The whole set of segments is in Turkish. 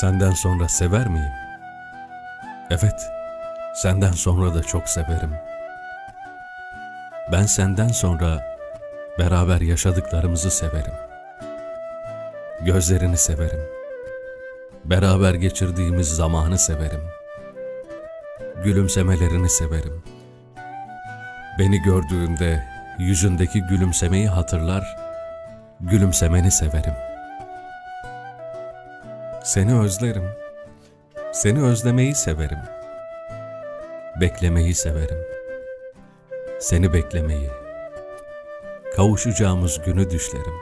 Senden sonra sever miyim? Evet, senden sonra da çok severim. Ben senden sonra beraber yaşadıklarımızı severim. Gözlerini severim. Beraber geçirdiğimiz zamanı severim. Gülümsemelerini severim. Beni gördüğünde yüzündeki gülümsemeyi hatırlar, gülümsemeni severim. Seni özlerim. Seni özlemeyi severim. Beklemeyi severim. Seni beklemeyi. Kavuşacağımız günü düşlerim.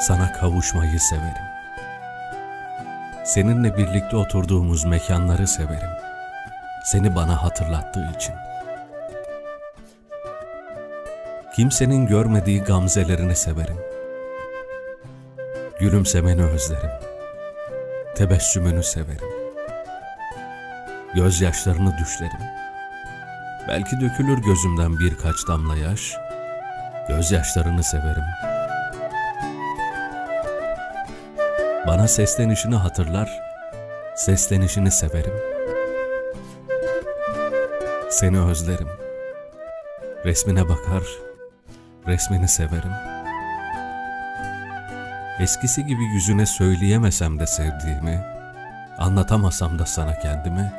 Sana kavuşmayı severim. Seninle birlikte oturduğumuz mekanları severim. Seni bana hatırlattığı için. Kimsenin görmediği gamzelerini severim. Gülümsemeni özlerim. Tebessümünü severim. Gözyaşlarını düşlerim. Belki dökülür gözümden birkaç damla yaş. Gözyaşlarını severim. Bana seslenişini hatırlar, seslenişini severim. Seni özlerim. Resmine bakar, resmini severim. Eskisi gibi yüzüne söyleyemesem de sevdiğimi, anlatamasam da sana kendimi,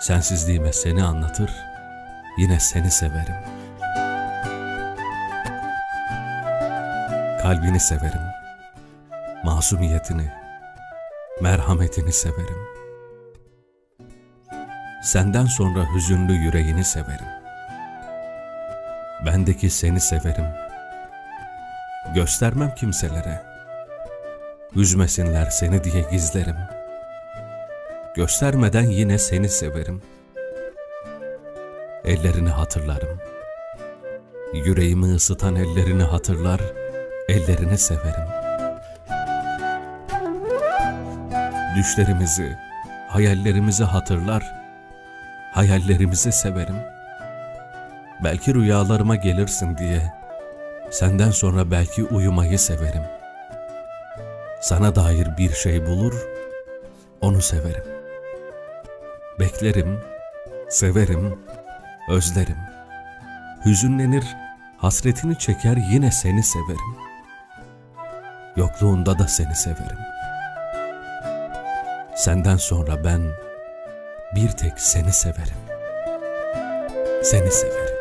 sensizliğime seni anlatır, yine seni severim. Kalbini severim, masumiyetini, merhametini severim. Senden sonra hüzünlü yüreğini severim. Bendeki seni severim. Göstermem kimselere. Üzmesinler seni diye gizlerim. Göstermeden yine seni severim. Ellerini hatırlarım. Yüreğimi ısıtan ellerini hatırlar, ellerini severim. Düşlerimizi, hayallerimizi hatırlar, hayallerimizi severim. Belki rüyalarıma gelirsin diye, senden sonra belki uyumayı severim. Sana dair bir şey bulur, onu severim. Beklerim, severim, özlerim. Hüzünlenir, hasretini çeker yine seni severim. Yokluğunda da seni severim. Senden sonra ben bir tek seni severim. Seni severim.